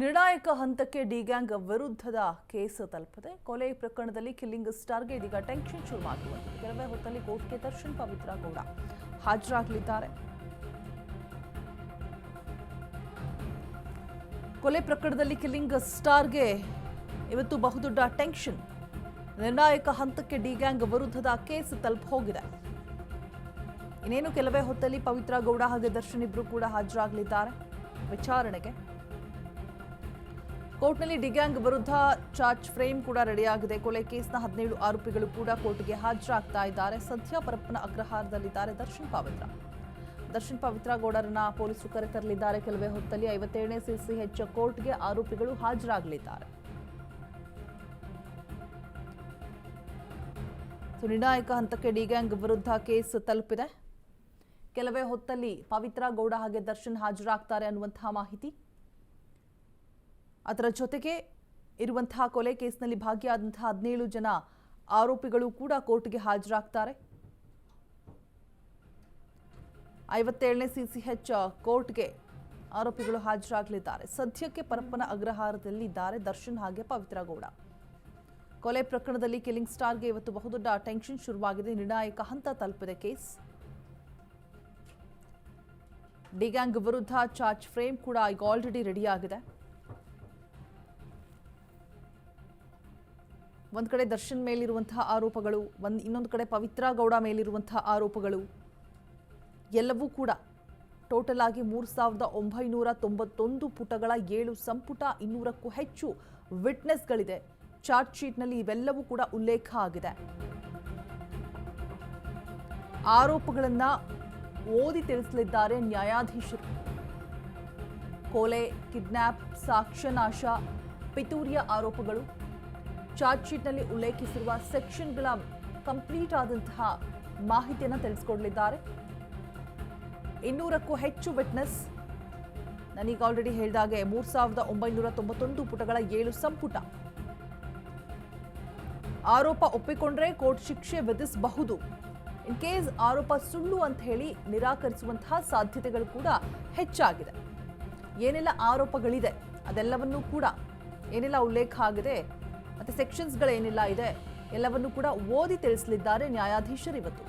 ನಿರ್ಣಾಯಕ ಹಂತಕ್ಕೆ D gang ವಿರುದ್ಧದ ಕೇಸ್ ತಲುಪಿದೆ. ಕೊಲೆ ಪ್ರಕರಣದಲ್ಲಿ ಕಿಲ್ಲಿಂಗ್ ಸ್ಟಾರ್ಗೆ ಇದೀಗ ಟೆನ್ಷನ್ ಶುರುವಾಗಿರುವಂಥದ್ದು ಕೆಲವೇ ಹೊತ್ತಲ್ಲಿ ಕೋರ್ಟ್ಗೆ ದರ್ಶನ್ ಪವಿತ್ರ ಗೌಡ ಹಾಜರಾಗಲಿದ್ದಾರೆ. ಕೊಲೆ ಪ್ರಕರಣದಲ್ಲಿ ಕಿಲ್ಲಿಂಗ್ ಸ್ಟಾರ್ಗೆ ಇವತ್ತು ಬಹುದೊಡ್ಡ ಟೆನ್ಷನ್. ನಿರ್ಣಾಯಕ ಹಂತಕ್ಕೆ ಡಿ ಗ್ಯಾಂಗ್ ವಿರುದ್ಧದ ಕೇಸ್ ತಲುಪಿ ಹೋಗಿದೆ. ಇನ್ನೇನು ಕೆಲವೇ ಹೊತ್ತಲ್ಲಿ ಪವಿತ್ರ ಗೌಡ ಹಾಗೆ ದರ್ಶನ್ ಇಬ್ರು ಕೂಡ ಹಾಜರಾಗಲಿದ್ದಾರೆ. ವಿಚಾರಣೆಗೆ ಕೋರ್ಟ್ನಲ್ಲಿ ಡಿಗ್ಯಾಂಗ್ ವಿರುದ್ಧ ಚಾರ್ಜ್ ಫ್ರೇಮ್ ಕೂಡ ರೆಡಿಯಾಗಿದೆ. ಕೊಲೆ ಕೇಸ್ನ ಹದಿನೇಳು ಆರೋಪಿಗಳು ಕೂಡ ಕೋರ್ಟ್ಗೆ ಹಾಜರಾಗ್ತಾ ಇದ್ದಾರೆ. ಸದ್ಯ ಪರಪ್ಪನ ಅಗ್ರಹಾರದಲ್ಲಿದ್ದಾರೆ ದರ್ಶನ್ ಪಾವಿತ್ರ. ದರ್ಶನ್ ಪವಿತ್ರ ಗೌಡರನ್ನ ಪೊಲೀಸರು ಕರೆತರಲಿದ್ದಾರೆ. ಕೆಲವೇ ಹೊತ್ತಲ್ಲಿ ಐವತ್ತೇಳನೇ ಸಿಸಿಎಚ್ ಕೋರ್ಟ್ಗೆ ಆರೋಪಿಗಳು ಹಾಜರಾಗಲಿದ್ದಾರೆ. ನಿರ್ಣಾಯಕ ಹಂತಕ್ಕೆ ಡಿಗ್ಯಾಂಗ್ ವಿರುದ್ಧ ಕೇಸ್ ತಲುಪಿದೆ. ಕೆಲವೇ ಹೊತ್ತಲ್ಲಿ ಪವಿತ್ರ ಗೌಡ ಹಾಗೆ ದರ್ಶನ್ ಹಾಜರಾಗ್ತಾರೆ ಅನ್ನುವಂತಹ ಮಾಹಿತಿ ಅದರ ಜೊತೆಗೆ ಇರುವಂತಹ ಕೊಲೆ ಕೇಸ್ನಲ್ಲಿ ಭಾಗಿಯಾದಂತಹ ಹದಿನೇಳು ಜನ ಆರೋಪಿಗಳು ಕೂಡ ಕೋರ್ಟ್ಗೆ ಹಾಜರಾಗ್ತಾರೆ. ಐವತ್ತೇಳನೇ ಸಿಸಿಎಚ್ ಕೋರ್ಟ್ಗೆ ಆರೋಪಿಗಳು ಹಾಜರಾಗಲಿದ್ದಾರೆ. ಸದ್ಯಕ್ಕೆ ಪರಪ್ಪನ ಅಗ್ರಹಾರದಲ್ಲಿ ಅಗ್ರಹಾರದಲ್ಲಿದ್ದಾರೆ ದರ್ಶನ್ ಹಾಗೆ ಪವಿತ್ರ ಗೌಡ. ಕೊಲೆ ಪ್ರಕರಣದಲ್ಲಿ ಕಿಲಿಂಗ್ ಸ್ಟಾರ್ಗೆ ಇವತ್ತು ಬಹುದೊಡ್ಡ ಟೆನ್ಷನ್ ಶುರುವಾಗಿದೆ. ನಿರ್ಣಾಯಕ ಹಂತ ತಲುಪಿದೆ ಕೇಸ್. ಡಿಗ್ಯಾಂಗ್ ವಿರುದ್ಧ ಚಾರ್ಜ್ ಫ್ರೇಮ್ ಕೂಡ ಈಗ ಆಲ್ರೆಡಿ ರೆಡಿಯಾಗಿದೆ. ಒಂದು ಕಡೆ ದರ್ಶನ್ ಮೇಲಿರುವಂತಹ ಆರೋಪಗಳು, ಒಂದು ಇನ್ನೊಂದು ಕಡೆ ಪವಿತ್ರ ಗೌಡ ಮೇಲಿರುವಂತಹ ಆರೋಪಗಳು. ಎಲ್ಲವೂ ಕೂಡ ಟೋಟಲ್ ಆಗಿ ಮೂರು ಸಾವಿರದ ಒಂಬೈನೂರ ತೊಂಬತ್ತೊಂದು ಪುಟಗಳ ಏಳು ಸಂಪುಟ ಇನ್ನೂರಕ್ಕೂ ಹೆಚ್ಚು ವಿಟ್ನೆಸ್ಗಳಿದೆ. ಚಾರ್ಜ್ ಶೀಟ್ನಲ್ಲಿ ಇವೆಲ್ಲವೂ ಕೂಡ ಉಲ್ಲೇಖ ಆಗಿದೆ. ಆರೋಪಗಳನ್ನ ಓದಿ ತಿಳಿಸಲಿದ್ದಾರೆ ನ್ಯಾಯಾಧೀಶರು. ಕೊಲೆ ಕಿಡ್ನ್ಯಾಪ್ ಸಾಕ್ಷ್ಯನಾಶ, ಪಿತೂರಿಯ ಆರೋಪಗಳು. ಚಾರ್ಜ್ ಶೀಟ್ನಲ್ಲಿ ಉಲ್ಲೇಖಿಸಿರುವ ಸೆಕ್ಷನ್ಗಳ ಕಂಪ್ಲೀಟ್ ಆದಂತಹ ಮಾಹಿತಿಯನ್ನು ತಿಳಿಸ್ಕೊಡ್ಲಿದ್ದಾರೆ. ಇನ್ನೂರಕ್ಕೂ ಹೆಚ್ಚು ವಿಟ್ನೆಸ್. ನನಗೆ ಆಲ್ರೆಡಿ ಹೇಳಿದಾಗೆ ಮೂರು ಸಾವಿರದ ಒಂಬೈನೂರ ತೊಂಬತ್ತೊಂದು ಪುಟಗಳ ಏಳು ಸಂಪುಟ. ಆರೋಪ ಒಪ್ಪಿಕೊಂಡ್ರೆ ಕೋರ್ಟ್ ಶಿಕ್ಷೆ ವಿಧಿಸಬಹುದು. ಇನ್ ಕೇಸ್ ಆರೋಪ ಸುಳ್ಳು ಅಂತ ಹೇಳಿ ನಿರಾಕರಿಸುವಂತಹ ಸಾಧ್ಯತೆಗಳು ಕೂಡ ಹೆಚ್ಚಾಗಿದೆ. ಏನೆಲ್ಲ ಆರೋಪಗಳಿದೆ ಅದೆಲ್ಲವನ್ನೂ ಕೂಡ ಏನೆಲ್ಲ ಉಲ್ಲೇಖ ಆಗಿದೆ ಮತ್ತೆ ಸೆಕ್ಷನ್ಸ್ಗಳೇನೆಲ್ಲ, ಇದೆ. ಎಲ್ಲವನ್ನೂ ಕೂಡ ಓದಿ ತಿಳಿಸಲಿದ್ದಾರೆ ನ್ಯಾಯಾಧೀಶರು ಇವತ್ತು.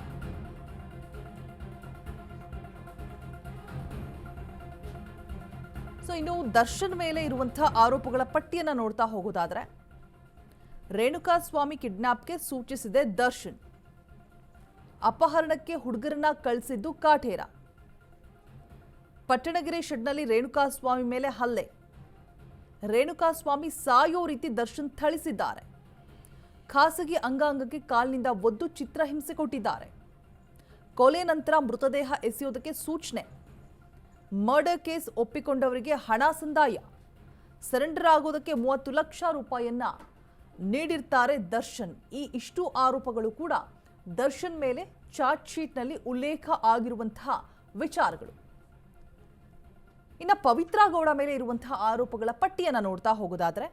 ಸೊ ಇನ್ನು ದರ್ಶನ್ ಮೇಲೆ ಇರುವಂತಹ ಆರೋಪಗಳ ಪಟ್ಟಿಯನ್ನು ನೋಡ್ತಾ ಹೋಗೋದಾದ್ರೆ, ರೇಣುಕಾ ಸ್ವಾಮಿ ಕಿಡ್ನಾಪ್ಗೆ ಸೂಚಿಸಿದೆ ದರ್ಶನ್. ಅಪಹರಣಕ್ಕೆ ಹುಡುಗರನ್ನ ಕಳಿಸಿದ್ದು ಕಾಠೇರ ಪಟ್ಟಣಗಿರಿ ಶೆಡ್ನಲ್ಲಿ ರೇಣುಕಾ ಸ್ವಾಮಿ ಮೇಲೆ ಹಲ್ಲೆ. ರೇಣುಕಾ ಸ್ವಾಮಿ ಸಾಯೋ ರೀತಿ ದರ್ಶನ್ ಥಳಿಸಿದ್ದಾರೆ. ಖಾಸಗಿ ಅಂಗಾಂಗಕ್ಕೆ ಕಾಲಿನಿಂದ ಒದ್ದು ಚಿತ್ರಹಿಂಸೆ ಕೊಟ್ಟಿದ್ದಾರೆ. ಕೊಲೆ ನಂತರ ಮೃತದೇಹ ಎಸೆಯೋದಕ್ಕೆ ಸೂಚನೆ. ಮರ್ಡರ್ ಕೇಸ್ ಒಪ್ಪಿಕೊಂಡವರಿಗೆ ಹಣ ಸಂದಾಯ. ಸರೆಂಡರ್ ಆಗೋದಕ್ಕೆ ಮೂವತ್ತು ಲಕ್ಷ ರೂಪಾಯಿಯನ್ನ ನೀಡಿರ್ತಾರೆ ದರ್ಶನ್. ಈ ಇಷ್ಟು ಆರೋಪಗಳು ಕೂಡ ದರ್ಶನ್ ಮೇಲೆ ಚಾರ್ಜ್ ಶೀಟ್ನಲ್ಲಿ ಉಲ್ಲೇಖ ಆಗಿರುವಂತಹ ವಿಚಾರಗಳು. ಇನ್ನು ಪವಿತ್ರ ಗೌಡ ಮೇಲೆ ಇರುವಂತಹ ಆರೋಪಗಳ ಪಟ್ಟಿಯನ್ನು ನೋಡ್ತಾ ಹೋಗೋದಾದ್ರೆ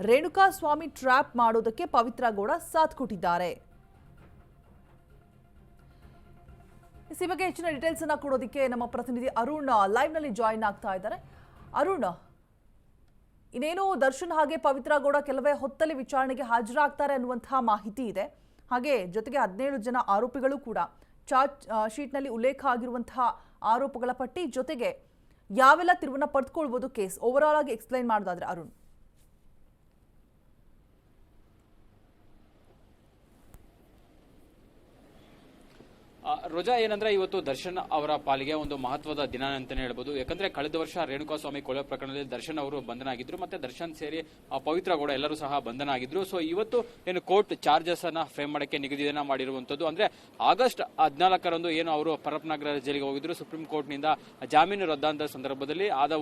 ರೇಣುಕಾ ಸ್ವಾಮಿ ಟ್ರ್ಯಾಪ್ ಮಾಡೋದಕ್ಕೆ ಪವಿತ್ರ ಗೌಡ ಸಾಥ್ ಕೊಟ್ಟಿದ್ದಾರೆ ಈ ಬಗ್ಗೆ ಹೆಚ್ಚಿನ ಡೀಟೇಲ್ಸ್ ಅನ್ನ ಕೊಡೋದಕ್ಕೆ ನಮ್ಮ ಪ್ರತಿನಿಧಿ ಅರುಣ್ ಲೈವ್ನಲ್ಲಿ ಜಾಯಿನ್ ಆಗ್ತಾ ಇದ್ದಾರೆ. ಅರುಣ್, ಇನ್ನೇನು ದರ್ಶನ್ ಹಾಗೆ ಪವಿತ್ರ ಗೌಡ ಕೆಲವೇ ಹೊತ್ತಲ್ಲಿ ವಿಚಾರಣೆಗೆ ಹಾಜರಾಗ್ತಾರೆ ಅನ್ನುವಂತಹ ಮಾಹಿತಿ ಇದೆ. ಹಾಗೆ ಜೊತೆಗೆ ಹದಿನೇಳು ಜನ ಆರೋಪಿಗಳು ಕೂಡ. ಚಾರ್ಜ್ ಶೀಟ್ನಲ್ಲಿ ಉಲ್ಲೇಖ ಆಗಿರುವಂತಹ ಆರೋಪಗಳ ಪಟ್ಟಿ ಜೊತೆಗೆ ಯಾವೆಲ್ಲ ತಿರುವನ್ನ ಪಡೆದುಕೊಳ್ಬೋದು ಕೇಸ್? ಓವರ್ ಆಲ್ ಆಗಿ ಎಕ್ಸ್ಪ್ಲೈನ್ ಮಾಡೋದಾದ್ರೆ ಅರುಣ್. ರೋಜಾ ಏನಂದ್ರೆ ಇವತ್ತು ದರ್ಶನ್ ಅವರ ಪಾಲಿಗೆ ಒಂದು ಮಹತ್ವದ ದಿನ ಅಂತಾನೆ ಹೇಳ್ಬೋದು. ಯಾಕಂದ್ರೆ ಕಳೆದ ವರ್ಷ ರೇಣುಕಾಸ್ವಾಮಿ ಕೊಲೆ ಪ್ರಕರಣದಲ್ಲಿ ದರ್ಶನ್ ಅವರು ಬಂಧನ ಆಗಿದ್ರು ಮತ್ತೆ ದರ್ಶನ್ ಸೇರಿ ಪವಿತ್ರ ಗೌಡ ಎಲ್ಲರೂ ಸಹ ಬಂಧನ ಆಗಿದ್ರು ಸೊ ಇವತ್ತು ಏನು ಕೋರ್ಟ್ ಚಾರ್ಜಸ್ ಅನ್ನ ಫ್ರೇಮ್ ಮಾಡಕ್ಕೆ ನಿಗದಿಯನ್ನ ಮಾಡಿರುವಂತದ್ದು ಅಂದ್ರೆ ಆಗಸ್ಟ್ ಹದಿನಾಲ್ಕರಂದು ಏನು ಅವರು ಪರಪ್ನಗರ ಜೈಲಿಗೆ ಹೋಗಿದ್ರು, ಸುಪ್ರೀಂ ಕೋರ್ಟ್ನಿಂದ ಜಾಮೀನು ರದ್ದಾದ ಸಂದರ್ಭದಲ್ಲಿ ಆದ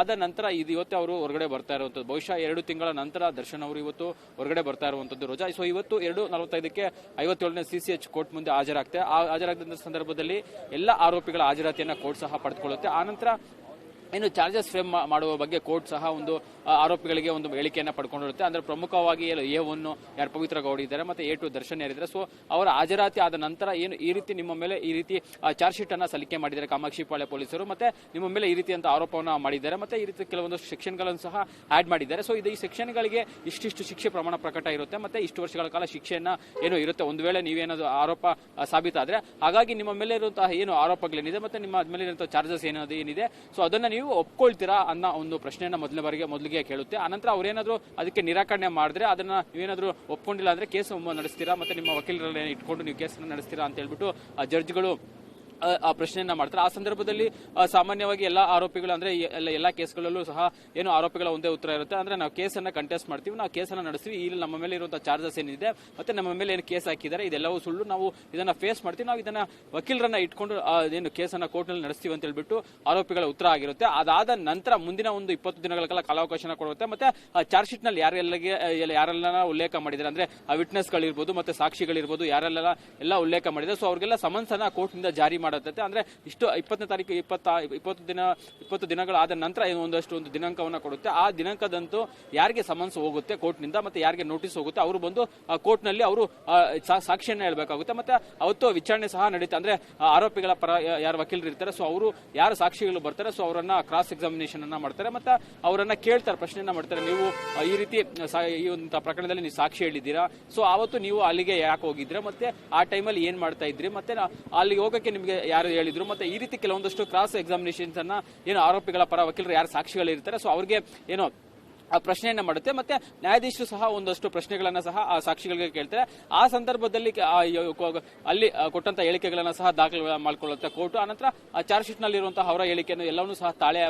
ಆದ ನಂತರ ಇದು ಇವತ್ತು ಅವರು ಹೊರಗಡೆ ಬರ್ತಾ ಇರುವಂತದ್ದು ಬಹುಶಃ ಎರಡು ತಿಂಗಳ ನಂತರ ದರ್ಶನ್ ಅವರು ಇವತ್ತು ಹೊರಗಡೆ ಬರ್ತಾ ಇರುವಂತದ್ದು ರೋಜಾ. ಸೊ ಇವತ್ತು ಎರಡು ನಲವತ್ತೈದಕ್ಕೆ ಐವತ್ತೇಳನೇ ಸಿಸಿಎಚ್ ಕೋರ್ಟ್ ಮುಂದೆ ಹಾಜರಾಗ್ತದೆ ಆ ಹಾಜರಾಗದ ಸಂದರ್ಭದಲ್ಲಿ ಎಲ್ಲ ಆರೋಪಿಗಳ ಹಾಜರಾತಿಯನ್ನ ಕೋರ್ಟ್ ಸಹ ಪಡೆದುಕೊಳ್ಳುತ್ತೆ. ಆನಂತರ ಇನ್ನು ಚಾರ್ಜಸ್ ಫ್ರೇಮ್ ಮಾಡುವ ಬಗ್ಗೆ ಕೋರ್ಟ್ ಸಹ ಒಂದು ಆರೋಪಿಗಳಿಗೆ ಒಂದು ಹೇಳಿಕೆಯನ್ನು ಪಡ್ಕೊಂಡಿರುತ್ತೆ. ಅಂದ್ರೆ ಪ್ರಮುಖವಾಗಿ ಎ ಒನ್ನು ಯಾರು ಪವಿತ್ರ ಗೌಡ ಇದ್ದಾರೆ, ಮತ್ತೆ ಎ ಟು ದರ್ಶನ್ ಯಾರಿದ್ದಾರೆ. ಸೊ ಅವರ ಹಾಜರಾತಿ ಆದ ನಂತರ ಏನು ಈ ರೀತಿ ನಿಮ್ಮ ಮೇಲೆ ಈ ರೀತಿ ಚಾರ್ಜ್ ಶೀಟ್ ಅನ್ನ ಸಲ್ಲಿಕೆ ಮಾಡಿದ್ದಾರೆ ಕಾಮಾಕ್ಷಿಪಾಳ್ಯ ಪೊಲೀಸರು, ಮತ್ತೆ ನಿಮ್ಮ ಮೇಲೆ ಈ ರೀತಿಯಂತ ಆರೋಪವನ್ನು ಮಾಡಿದ್ದಾರೆ, ಮತ್ತೆ ಈ ರೀತಿ ಕೆಲವೊಂದು ಸೆಕ್ಷನ್ಗಳನ್ನು ಸಹ ಆಡ್ ಮಾಡಿದ್ದಾರೆ. ಸೊ ಇದು ಈ ಸೆಕ್ಷನ್ಗಳಿಗೆ ಇಷ್ಟಿಷ್ಟು ಶಿಕ್ಷೆ ಪ್ರಮಾಣ ಪ್ರಕಟ ಇರುತ್ತೆ, ಮತ್ತೆ ಇಷ್ಟು ವರ್ಷಗಳ ಕಾಲ ಶಿಕ್ಷೆಯನ್ನ ಏನು ಇರುತ್ತೆ. ಒಂದು ವೇಳೆ ನೀವೇನಾದರೂ ಆರೋಪ ಸಾಬೀತಾದ್ರೆ, ಹಾಗಾಗಿ ನಿಮ್ಮ ಮೇಲೆ ಇರುವಂತಹ ಏನು ಆರೋಪಗಳೇನಿದೆ, ಮತ್ತೆ ನಿಮ್ಮ ಮೇಲೆ ಇರುವಂತಹ ಚಾರ್ಜಸ್ ಏನಾದ್ರು ಏನಿದೆ ಸೊ ಅದನ್ನ ನೀವು ಒಪ್ಕೊಳ್ತೀರಾ ಅನ್ನೋ ಒಂದು ಪ್ರಶ್ನೆಯನ್ನ ಮೊದಲನೇ ಬಾರಿಗೆ ಮೊದಲಿಗೆ ಕೇಳುತ್ತೆ. ಆನಂತರ ಅವ್ರೇನಾದ್ರು ಅದಕ್ಕೆ ನಿರಾಕರಣೆ ಮಾಡಿದ್ರೆ ಅದನ್ನ ನೀವೇನಾದ್ರು ಒಪ್ಕೊಂಡಿಲ್ಲ ಅಂದ್ರೆ ಕೇಸ್ ನಡೆಸ್ತೀರಾ? ಮತ್ತೆ ನಿಮ್ಮ ವಕೀಲರನ್ನ ಇಟ್ಕೊಂಡು ನೀವು ಕೇಸನ್ನ ನಡೆಸ್ತೀರಾ ಅಂತ ಹೇಳ್ಬಿಟ್ಟು ಜಡ್ಜ್ಗಳು ಆ, ಪ್ರಶ್ನೆಯನ್ನ ಮಾಡ್ತಾರೆ. ಆ ಸಂದರ್ಭದಲ್ಲಿ ಸಾಮಾನ್ಯವಾಗಿ ಎಲ್ಲ ಆರೋಪಿಗಳು ಅಂದ್ರೆ ಎಲ್ಲ ಎಲ್ಲಾ ಕೇಸ್ಗಳಲ್ಲೂ ಸಹ ಏನು ಆರೋಪಿಗಳ ಒಂದೇ ಉತ್ತರ ಇರುತ್ತೆ. ಅಂದ್ರೆ ನಾವು ಕೇಸನ್ನ ಕಂಟೆಸ್ಟ್ ಮಾಡ್ತೀವಿ. ನಾವು ಕೇಸನ್ನ ನಡೆಸ್ತೀವಿ. ಇಲ್ಲಿ ನಮ್ಮ ಮೇಲೆ ಇರುವಂತಹ ಚಾರ್ಜಸ್ ಏನಿದೆ ಮತ್ತೆ ನಮ್ಮ ಮೇಲೆ ಏನು ಕೇಸ್ ಹಾಕಿದ್ದಾರೆ ಇದೆಲ್ಲವೂ ಸುಳ್ಳು. ನಾವು ಇದನ್ನ ಫೇಸ್ ಮಾಡ್ತೀವಿ. ನಾವು ಇದನ್ನ ವಕೀಲರನ್ನ ಇಟ್ಕೊಂಡು ಏನು ಕೇಸನ್ನ ಕೋರ್ಟ್ನಲ್ಲಿ ನಡೆಸ್ತೀವಿ ಅಂತ ಹೇಳ್ಬಿಟ್ಟು ಆರೋಪಿಗಳ ಉತ್ತರ ಆಗಿರುತ್ತೆ. ಅದಾದ ನಂತರ ಮುಂದಿನ ಒಂದು ಇಪ್ಪತ್ತು ದಿನಗಳ ಕಾಲ ಕಾಲಾವಕಾಶನ ಕೊಡುತ್ತೆ. ಮತ್ತೆ ಚಾರ್ಜ್ ಶೀಟ್ನಲ್ಲಿ ಯಾರೆಲ್ಲಗೆ ಯಾರೆಲ್ಲ ಉಲ್ಲೇಖ ಮಾಡಿದ್ದಾರೆ? ಅಂದ್ರೆ ಆ ವಿಟ್ನೆಸ್ ಗಳಿರ್ಬೋದು ಮತ್ತೆ ಸಾಕ್ಷಿಗಳಿರ್ಬೋದು ಯಾರೆಲ್ಲ ಎಲ್ಲ ಉಲ್ಲೇಖ ಮಾಡಿದ್ದಾರೆ. ಸೊ ಅವ್ರಿಗೆಲ್ಲ ಸಮನ್ಸ್ ಅನ್ನ ಕೋರ್ಟ್ನಿಂದ ಜಾರಿ ಮಾಡುತ್ತೆ ಅಂದ್ರೆ ಇಷ್ಟು ಇಪ್ಪತ್ತನೇ ತಾರೀಕು ಇಪ್ಪತ್ತ, ಇಪ್ಪತ್ತು ದಿನ, ಇಪ್ಪತ್ತು ದಿನಗಳಾದ ನಂತರ ಏನು ಒಂದಷ್ಟು ಒಂದು ದಿನಾಂಕವನ್ನ ಕೊಡುತ್ತೆ. ಆ ದಿನಾಂಕದಂತೂ ಯಾರಿಗೆ ಸಮನ್ಸ್ ಹೋಗುತ್ತೆ ಕೋರ್ಟ್ನಿಂದ ಮತ್ತೆ ಯಾರಿಗೆ ನೋಟಿಸ್ ಹೋಗುತ್ತೆ, ಅವರು ಬಂದು ಕೋರ್ಟ್ನಲ್ಲಿ ಅವರು ಸಾಕ್ಷಿಯನ್ನು ಹೇಳಬೇಕಾಗುತ್ತೆ. ಮತ್ತೆ ಅವತ್ತು ವಿಚಾರಣೆ ಸಹ ನಡೀತಾ ಅಂದ್ರೆ ಆರೋಪಿಗಳ ಪರ ಯಾರು ವಕೀಲರು ಇರ್ತಾರೆ, ಸೊ ಅವರು ಯಾರು ಸಾಕ್ಷಿಗಳು ಬರ್ತಾರೆ, ಸೊ ಅವರನ್ನ ಕ್ರಾಸ್ ಎಕ್ಸಾಮಿನೇಷನ್ ಅನ್ನ ಮಾಡ್ತಾರೆ, ಮತ್ತೆ ಅವರನ್ನ ಕೇಳ್ತಾರೆ, ಪ್ರಶ್ನೆಯನ್ನ ಮಾಡ್ತಾರೆ. ನೀವು ಈ ರೀತಿ ಈ ಒಂದು ಪ್ರಕರಣದಲ್ಲಿ ನೀವು ಸಾಕ್ಷಿ ಹೇಳಿದ್ದೀರಾ? ಸೊ ಆವತ್ತು ನೀವು ಅಲ್ಲಿಗೆ ಯಾಕೆ ಹೋಗಿದ್ರೆ ಮತ್ತೆ ಆ ಟೈಮಲ್ಲಿ ಏನ್ ಮಾಡ್ತಾ ಇದ್ರಿ? ಮತ್ತೆ ಅಲ್ಲಿಗೆ ಹೋಗಕ್ಕೆ ನಿಮಗೆ ಯಾರು ಹೇಳಿದ್ರು. ಮತ್ತೆ ಈ ರೀತಿ ಕೆಲವೊಂದಷ್ಟು ಕ್ರಾಸ್ ಎಕ್ಸಾಮಿನೇಷನ್ಸ್ ಅನ್ನ ಏನು ಆರೋಪಿಗಳ ಪರ ವಕೀಲರು ಯಾರು ಸಾಕ್ಷಿಗಳು ಇರ್ತಾರೆ ಸೊ ಅವ್ರಿಗೆ ಏನೋ ಪ್ರಶ್ನೆಯನ್ನ ಮಾಡುತ್ತೆ. ಮತ್ತೆ ನ್ಯಾಯಾಧೀಶರು ಸಹ ಒಂದಷ್ಟು ಪ್ರಶ್ನೆಗಳನ್ನ ಸಹ ಆ ಸಾಕ್ಷಿಗಳಿಗೆ ಕೇಳ್ತಾರೆ. ಆ ಸಂದರ್ಭದಲ್ಲಿ ಅಲ್ಲಿ ಕೊಟ್ಟಂತ ಹೇಳಿಕೆಗಳನ್ನ ಸಹ ದಾಖಲೆ ಮಾಡ್ಕೊಳ್ಳುತ್ತೆ ಕೋರ್ಟ್. ಆನಂತರ ಆ ಚಾರ್ಜ್ ಶೀಟ್ನಲ್ಲಿ ಇರುವಂತಹ ಅವರ ಹೇಳಿಕೆಯನ್ನು ಎಲ್ಲವನ್ನೂ ಸಹ ತಾಳೆ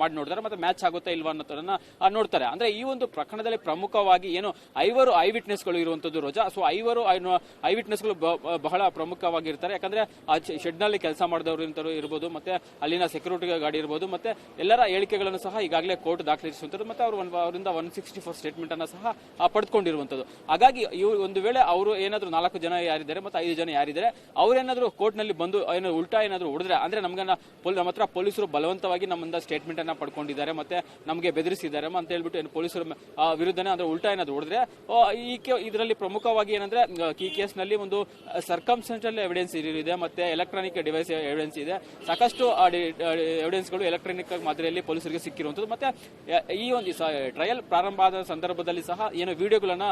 ಮಾಡಿ ನೋಡ್ತಾರೆ. ಮತ್ತೆ ಮ್ಯಾಚ್ ಆಗುತ್ತಾ ಇಲ್ವಾ ಅನ್ನೋದನ್ನ ನೋಡ್ತಾರೆ. ಅಂದ್ರೆ ಈ ಒಂದು ಪ್ರಕರಣದಲ್ಲಿ ಪ್ರಮುಖವಾಗಿ ಏನು ಐವರು ಐ ವಿಟ್ನೆಸ್ಗಳು ಇರುವಂತದ್ದು ರೋಜಾ. ಸೊ ಐವರು ಐ ವಿಟ್ನೆಸ್ಗಳು ಬಹಳ ಪ್ರಮುಖವಾಗಿರ್ತಾರೆ. ಯಾಕಂದ್ರೆ ಆ ಶೆಡ್ನಲ್ಲಿ ಕೆಲಸ ಮಾಡಿದವರು ಇರ್ಬೋದು. ಮತ್ತೆ ಅಲ್ಲಿನ ಸೆಕ್ಯೂರಿಟಿ ಗಾರ್ಡ್ ಇರ್ಬೋದು. ಮತ್ತೆ ಎಲ್ಲರ ಹೇಳಿಕೆಗಳನ್ನು ಸಹ ಈಗಾಗಲೇ ಕೋರ್ಟ್ ದಾಖಲಿಸುವಂತದ್ದು ಮತ್ತೆ ಅವರು ಅವರಿಂದ ಒನ್ ಸಿಕ್ಸ್ಟಿ ಫೋರ್ ಸ್ಟೇಟ್ಮೆಂಟ್ ಅನ್ನ ಸಹ ಪಡೆದುಕೊಂಡಿರುವಂತದ್ದು ಹಾಗಾಗಿ ಇವರು ಒಂದು ವೇಳೆ ಅವರು ಏನಾದ್ರು ನಾಲ್ಕು ಜನ ಯಾರಿದ್ದಾರೆ ಮತ್ತೆ ಐದು ಜನ ಯಾರಿದ್ದಾರೆ ಅವ್ರೇನಾದ್ರು ಕೋರ್ಟ್ನಲ್ಲಿ ಬಂದು ಏನೋ ಉಲ್ಟಾ ಏನಾದ್ರು ಹೊಡೆದ್ರೆ, ಅಂದ್ರೆ ನಮ್ಗೆ ನಮ್ಮ ಹತ್ರ ಪೊಲೀಸರು ಬಲವಂತವಾಗಿ ನಮ್ಮಿಂದ ಸ್ಟೇಟ್ಮೆಂಟ್ ಅನ್ನ ಪಡ್ಕೊಂಡಿದ್ದಾರೆ, ಮತ್ತೆ ನಮಗೆ ಬೆದರಿಸಿದ್ದಾರೆ ಅಂತ ಹೇಳ್ಬಿಟ್ಟು ಏನು ಪೊಲೀಸರ ವಿರುದ್ಧನೇ ಅಂದ್ರೆ ಉಲ್ಟಾ ಏನಾದ್ರು ಹೊಡೆದ್ರೆ ಈ ಇದರಲ್ಲಿ ಪ್ರಮುಖವಾಗಿ ಏನಂದ್ರೆ ಕೀ ಕೇಸ್ನಲ್ಲಿ ಒಂದು ಸರ್ಕಮ್ಸ್ಟೆನ್ಷಿಯಲ್ ಎವಿಡೆನ್ಸ್ ಇದೆ, ಮತ್ತೆ ಎಲೆಕ್ಟ್ರಾನಿಕ್ ಡಿವೈಸ್ ಎವಿಡೆನ್ಸ್ ಇದೆ. ಸಾಕಷ್ಟು ಎವಿಡೆನ್ಸ್ಗಳು ಎಲೆಕ್ಟ್ರಾನಿಕ್ ಮಾದರಿಯಲ್ಲಿ ಪೊಲೀಸರಿಗೆ ಸಿಕ್ಕಿರುವಂತದ್ದು, ಮತ್ತೆ, ಈ ಒಂದು ಟ್ರಯಲ್ ಪ್ರಾರಂಭ ಆದ ಸಂದರ್ಭದಲ್ಲಿ ಸಹ ಏನು ವಿಡಿಯೋಗಳನ್ನ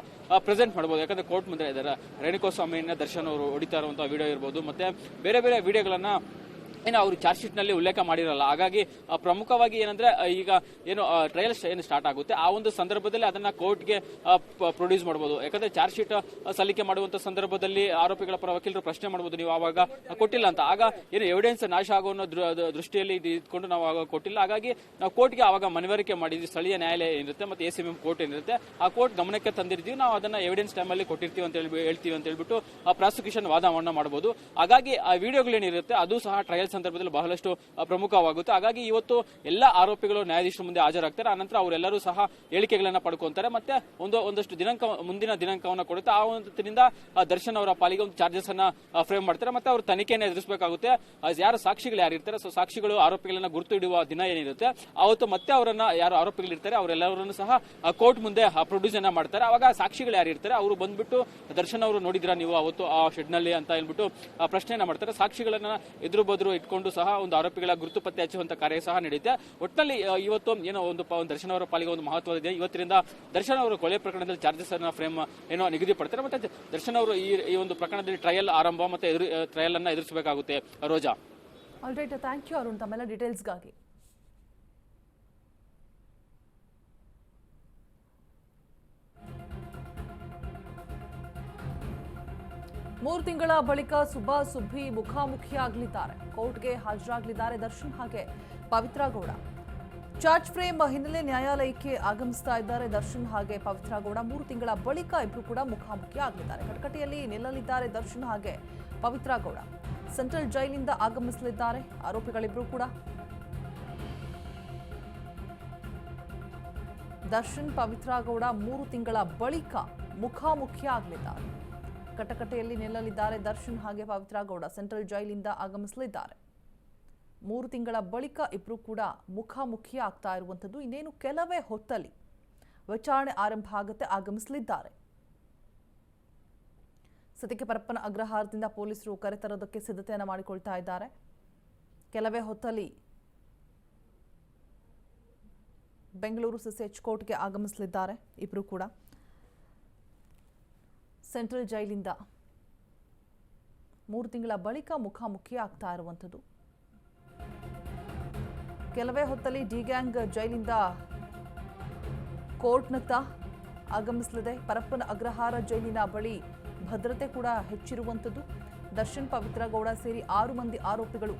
ಪ್ರೆಸೆಂಟ್ ಮಾಡಬಹುದು ಯಾಕಂದ್ರೆ ಕೋರ್ಟ್ ಮುಂದೆ ಇದ್ದಾರೆ ರೇಣುಕೋಸ್ವಾಮಿಯನ್ನ ದರ್ಶನ್ ಅವರು ಹೊಡಿತಾ ಇರುವಂತಹ ವಿಡಿಯೋ ಇರ್ಬೋದು. ಮತ್ತೆ ಬೇರೆ ಬೇರೆ ವಿಡಿಯೋಗಳನ್ನ ಏನು ಅವರು ಚಾರ್ಜ್ ಶೀಟ್ನಲ್ಲಿ ಉಲ್ಲೇಖ ಮಾಡಿರಲ್ಲ. ಹಾಗಾಗಿ ಪ್ರಮುಖವಾಗಿ ಏನಂದ್ರೆ ಈಗ ಏನು ಟ್ರಯಲ್ ಏನು ಸ್ಟಾರ್ಟ್ ಆಗುತ್ತೆ, ಆ ಒಂದು ಸಂದರ್ಭದಲ್ಲಿ ಅದನ್ನ ಕೋರ್ಟ್ಗೆ ಪ್ರೊಡ್ಯೂಸ್ ಮಾಡಬಹುದು ಯಾಕಂದ್ರೆ ಚಾರ್ಜ್ ಶೀಟ್ ಸಲ್ಲಿಕೆ ಮಾಡುವಂತ ಸಂದರ್ಭದಲ್ಲಿ ಆರೋಪಿಗಳ ಪರ ವಕೀಲರು ಪ್ರಶ್ನೆ ಮಾಡಬಹುದು ನೀವು ಆವಾಗ ಕೊಟ್ಟಿಲ್ಲ ಅಂತ. ಆಗ ಏನು ಎವಿಡೆನ್ಸ್ ನಾಶ ಆಗೋ ದೃಷ್ಟಿಯಲ್ಲಿ ಇದ್ಕೊಂಡು ನಾವು ಆವಾಗ ಕೊಟ್ಟಿಲ್ಲ. ಹಾಗಾಗಿ ನಾವು ಕೋರ್ಟ್ಗೆ ಆವಾಗ ಮನವರಿಕೆ ಮಾಡಿದ್ವಿ ಸ್ಥಳೀಯ ನ್ಯಾಯಾಲಯ ಏನಿರುತ್ತೆ ಮತ್ತೆ ಎ ಸಿ ಎಂ ಕೋರ್ಟ್ ಏನಿರುತ್ತೆ, ಆ ಕೋರ್ಟ್ ಗಮನಕ್ಕೆ ತಂದಿರ್ತೀವಿ. ನಾವು ಅದನ್ನ ಎವಿಡೆನ್ಸ್ ಟೈಮಲ್ಲಿ ಕೊಟ್ಟಿರ್ತೀವಿ ಅಂತ ಹೇಳಿ ಹೇಳ್ತೀವಿ ಅಂತ ಹೇಳ್ಬಿಟ್ಟು ಪ್ರಾಸಿಕ್ಯೂಷನ್ ವಾದವನ್ನ ಮಾಡಬಹುದು ಹಾಗಾಗಿ ಆ ವಿಡಿಯೋಗಳೇನಿರುತ್ತೆ ಅದು ಸಹ ಟ್ರಯಲ್ ಸಂದರ್ಭದಲ್ಲಿ ಬಹಳಷ್ಟು ಪ್ರಮುಖವಾಗುತ್ತೆ. ಹಾಗಾಗಿ ಇವತ್ತು ಎಲ್ಲ ಆರೋಪಿಗಳು ನ್ಯಾಯಾಧೀಶರ ಮುಂದೆ ಹಾಜರಾಗ್ತಾರೆ. ಆನಂತರ ಅವರೆಲ್ಲರೂ ಸಹ ಹೇಳಿಕೆಗಳನ್ನ ಪಡ್ಕೊಂತಾರೆ. ಮತ್ತೆ ಒಂದು, ಒಂದಷ್ಟು ದಿನಾಂಕ, ಮುಂದಿನ ದಿನಾಂಕವನ್ನು ಕೊಡುತ್ತೆ. ಆ ಒಂದರಿಂದ ದರ್ಶನ್ ಅವರ ಪಾಲಿಗೆ ಒಂದು ಚಾರ್ಜಸ್ ಅನ್ನ ಫ್ರೇಮ್ ಮಾಡ್ತಾರೆ. ಮತ್ತೆ ಅವರು ತನಿಖೆಯನ್ನು ಎದುರಿಸಬೇಕಾಗುತ್ತೆ. ಯಾರು ಸಾಕ್ಷಿಗಳು ಯಾರು ಇರ್ತಾರೆ? ಸೊ, ಸಾಕ್ಷಿಗಳು ಆರೋಪಿಗಳನ್ನ ಗುರುತು ಇಡುವ ದಿನ ಏನಿರುತ್ತೆ? ಅವತ್ತು ಮತ್ತೆ ಅವರನ್ನ ಯಾರು ಆರೋಪಿಗಳು ಇರ್ತಾರೆ? ಅವರೆಲ್ಲರನ್ನು ಸಹ ಕೋರ್ಟ್ ಮುಂದೆ ಪ್ರೊಡ್ಯೂಸ್ ಅನ್ನ ಮಾಡ್ತಾರೆ. ಅವಾಗ ಸಾಕ್ಷಿಗಳು ಯಾರು ಇರ್ತಾರೆ? ಅವರು ಬಂದ್ಬಿಟ್ಟು ದರ್ಶನ್ ಅವರು ನೋಡಿದ್ರ ನೀವು ಅವತ್ತು ಆ ಶೆಡ್ನಲ್ಲಿ ಅಂತ ಹೇಳ್ಬಿಟ್ಟು ಪ್ರಶ್ನೆಯನ್ನ ಮಾಡ್ತಾರೆ. ಸಾಕ್ಷಿಗಳನ್ನ ಎದುರು ಬದ್ರು ಇಟ್ಕೊಂಡು ಸಹ ಒಂದು ಆರೋಪಿಗಳ ಗುರುತು ಪತ್ತೆ ಹಚ್ಚುವಂತ ಕಾರ್ಯ ಸಹ ನಡೆಯುತ್ತೆ. ಒಟ್ಟಿನಲ್ಲಿ ಇವತ್ತು ಏನೋ ಒಂದು ದರ್ಶನ ದರ್ಶನ್ ಅವರ ಪಾಲಿಗೆ ಒಂದು ಮಹತ್ವ ಇದೆ. ಇವತ್ತಿನಿಂದ ದರ್ಶನ್ ಅವರು ಕೊಲೆ ಪ್ರಕರಣದಲ್ಲಿ ಚಾರ್ಜಸ್ ಅನ್ನ ಫ್ರೇಮ್ ಏನೋ ನಿಗದಿ ಪಡ್ತಾರೆ. ಮತ್ತೆ ದರ್ಶನ್ ಅವರು ಈ ಒಂದು ಪ್ರಕರಣದಲ್ಲಿ ಟ್ರಯಲ್ ಆರಂಭ ಮತ್ತೆ ಟ್ರಯಲ್ ಅನ್ನ ಎದುರಿಸಬೇಕಾಗುತ್ತೆ. Roja. All right thank you Arun ತಮ್ಮೆಲ್ಲ ಡೀಟೇಲ್ಸ್ಗಾಗಿ ಮೂರು ತಿಂಗಳ ಬಳಿಕ ಸುಬ್ಬಾ ಸುಬ್ಬಿ ಮುಖಾಮುಖಿಯಾಗಲಿದ್ದಾರೆ. ಕೋರ್ಟ್ಗೆ ಹಾಜರಾಗಲಿದ್ದಾರೆ ದರ್ಶನ್ ಹಾಗೆ ಪವಿತ್ರ ಗೌಡ. ಚಾರ್ಜ್ ಫ್ರೇಮ್ ಹಿನ್ನೆಲೆ ನ್ಯಾಯಾಲಯಕ್ಕೆ ಆಗಮಿಸ್ತಾ ಇದ್ದಾರೆ ದರ್ಶನ್ ಹಾಗೆ ಪವಿತ್ರ ಗೌಡ. ಮೂರು ತಿಂಗಳ ಬಳಿಕ ಇಬ್ಬರು ಕೂಡ ಮುಖಾಮುಖಿ ಆಗಲಿದ್ದಾರೆ ಕಟಕಟಿಯಲ್ಲಿ ನಿಲ್ಲಲಿದ್ದಾರೆ ದರ್ಶನ್ ಹಾಗೆ ಪವಿತ್ರ ಗೌಡ. ಸೆಂಟ್ರಲ್ ಜೈಲಿಂದ ಆಗಮಿಸಲಿದ್ದಾರೆ. ಆರೋಪಿಗಳಿಬ್ರು ಕೂಡ. ದರ್ಶನ್, ಪವಿತ್ರ ಗೌಡ ಮೂರು ತಿಂಗಳ ಬಳಿಕ ಮುಖಾಮುಖಿ ಆಗಲಿದ್ದಾರೆ ಕಟಕಟೆಯಲ್ಲಿ ನಿಲ್ಲಲಿದ್ದಾರೆ ದರ್ಶನ್ ಹಾಗೆ ಪವಿತ್ರ ಗೌಡ. ಸೆಂಟ್ರಲ್ ಜೈಲಿಂದ ಆಗಮಿಸಲಿದ್ದಾರೆ. ಮೂರು ತಿಂಗಳ ಬಳಿಕ ಇಬ್ಬರು ಕೂಡ ಮುಖಾಮುಖಿ ಆಗ್ತಾ ಇರುವಂಥದ್ದು ಇನ್ನೇನು ಕೆಲವೇ ಹೊತ್ತಲ್ಲಿ ವಿಚಾರಣೆ ಆರಂಭ ಆಗುತ್ತೆ, ಆಗಮಿಸಲಿದ್ದಾರೆ. ಸದ್ಯಕ್ಕೆ ಪರಪ್ಪನ ಅಗ್ರಹಾರದಿಂದ ಪೊಲೀಸರು ಕರೆತರೋದಕ್ಕೆ ಸಿದ್ಧತೆಯನ್ನು ಮಾಡಿಕೊಳ್ತಾ ಇದ್ದಾರೆ. ಕೆಲವೇ ಹೊತ್ತಲ್ಲಿ ಬೆಂಗಳೂರು ಸಿಸೆಚ್ ಕೋರ್ಟ್ಗೆ ಆಗಮಿಸಲಿದ್ದಾರೆ ಇಬ್ಬರು ಕೂಡ. ಸೆಂಟ್ರಲ್ ಜೈಲಿಂದ. ಮೂರು ತಿಂಗಳ ಬಳಿಕ ಮುಖಾಮುಖಿ ಆಗ್ತಾ ಇರುವಂಥದ್ದು. ಕೆಲವೇ ಹೊತ್ತಲ್ಲಿ ಡಿ ಗ್ಯಾಂಗ್ ಜೈಲಿಂದ ಕೋರ್ಟ್ನತ್ತ ಆಗಮಿಸಲಿದೆ. ಪರಪ್ಪನ ಅಗ್ರಹಾರ ಜೈಲಿನ ಬಳಿ ಭದ್ರತೆ ಕೂಡ ಹೆಚ್ಚಿರುವಂಥದ್ದು. ದರ್ಶನ್, ಪವಿತ್ರ ಗೌಡ ಸೇರಿ ಆರು ಮಂದಿ ಆರೋಪಿಗಳು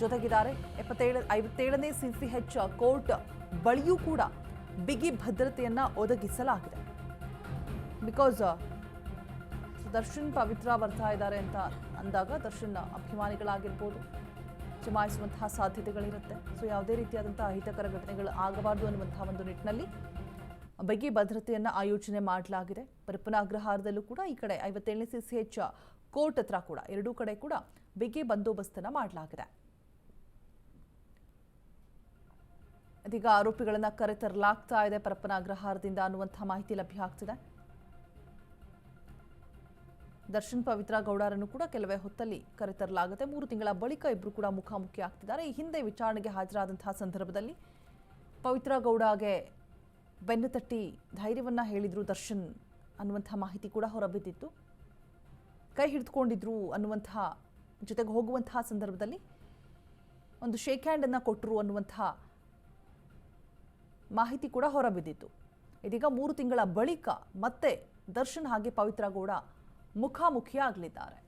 ಜೊತೆಗಿದ್ದಾರೆ. ಎಪ್ಪತ್ತೇಳ, ಐವತ್ತೇಳನೇ ಸಿಸಿಎಚ್ ಕೋರ್ಟ್ ಬಳಿಯೂ ಕೂಡ ಬಿಗಿ ಭದ್ರತೆಯನ್ನ ಒದಗಿಸಲಾಗಿದೆ. ಬಿಕಾಸ್ ದರ್ಶನ್ ಪವಿತ್ರ ಬರ್ತಾ ಇದ್ದಾರೆ ಅಂತ ಅಂದಾಗ ದರ್ಶನ್ ಅಭಿಮಾನಿಗಳಾಗಿರ್ಬೋದು ಜಮಾಯಿಸುವಂತಹ ಸಾಧ್ಯತೆಗಳಿರುತ್ತೆ ಸೊ ಯಾವುದೇ ರೀತಿಯಾದಂಥ ಅಹಿತಕರ ಘಟನೆಗಳು ಆಗಬಾರ್ದು ಅನ್ನುವಂತಹ ಒಂದು ನಿಟ್ಟಿನಲ್ಲಿ ಬಗ್ಗೆ ಭದ್ರತೆಯನ್ನು ಆಯೋಜನೆ ಮಾಡಲಾಗಿದೆ ಪರಪ್ಪನ ಅಗ್ರಹಾರದಲ್ಲೂ ಕೂಡ ಈ ಕಡೆ ಐವತ್ತೇಳನೇ ಸಿ ಸಿ ಎಚ್ ಕೋರ್ಟ್ ಹತ್ರ ಕೂಡ ಎರಡೂ ಕಡೆ ಕೂಡ ಬಿಗಿ ಬಂದೋಬಸ್ತನ್ನು ಮಾಡಲಾಗಿದೆ ಇದೀಗ ಆರೋಪಿಗಳನ್ನು ಕರೆತರಲಾಗ್ತಾ ಇದೆ ಪರಪ್ಪನ ಅಗ್ರಹಾರದಿಂದ ಅನ್ನುವಂಥ ಮಾಹಿತಿ ಲಭ್ಯ ಆಗ್ತಿದೆ ದರ್ಶನ್ ಪವಿತ್ರ ಗೌಡರನ್ನು ಕೂಡ ಕೆಲವೇ ಹೊತ್ತಲ್ಲಿ ಕರೆತರಲಾಗುತ್ತೆ. ಮೂರು ತಿಂಗಳ ಬಳಿಕ ಇಬ್ಬರು ಕೂಡ ಮುಖಾಮುಖಿ ಆಗ್ತಿದ್ದಾರೆ. ಈ ಹಿಂದೆ ವಿಚಾರಣೆಗೆ ಹಾಜರಾದಂತಹ ಸಂದರ್ಭದಲ್ಲಿ ಪವಿತ್ರ ಗೌಡಗೆ ಬೆನ್ನು ತಟ್ಟಿ ಧೈರ್ಯವನ್ನ ಹೇಳಿದರು ದರ್ಶನ್ ಅನ್ನುವಂಥ ಮಾಹಿತಿ ಕೂಡ ಹೊರಬಿದ್ದಿತ್ತು. ಕೈ ಹಿಡಿದುಕೊಂಡಿದ್ರು ಅನ್ನುವಂಥ ಜೊತೆಗೆ ಹೋಗುವಂತಹ ಸಂದರ್ಭದಲ್ಲಿ ಒಂದು ಶೇಕ್ ಹ್ಯಾಂಡನ್ನು ಕೊಟ್ಟರು ಅನ್ನುವಂಥ ಮಾಹಿತಿ ಕೂಡ ಹೊರಬಿದ್ದಿತ್ತು. ಇದೀಗ ಮೂರು ತಿಂಗಳ ಬಳಿಕ ಮತ್ತೆ ದರ್ಶನ್ ಹಾಗೆ ಪವಿತ್ರ ಗೌಡ ಮುಖಾಮುಖಿ ಆಗಲಿದ್ದಾರೆ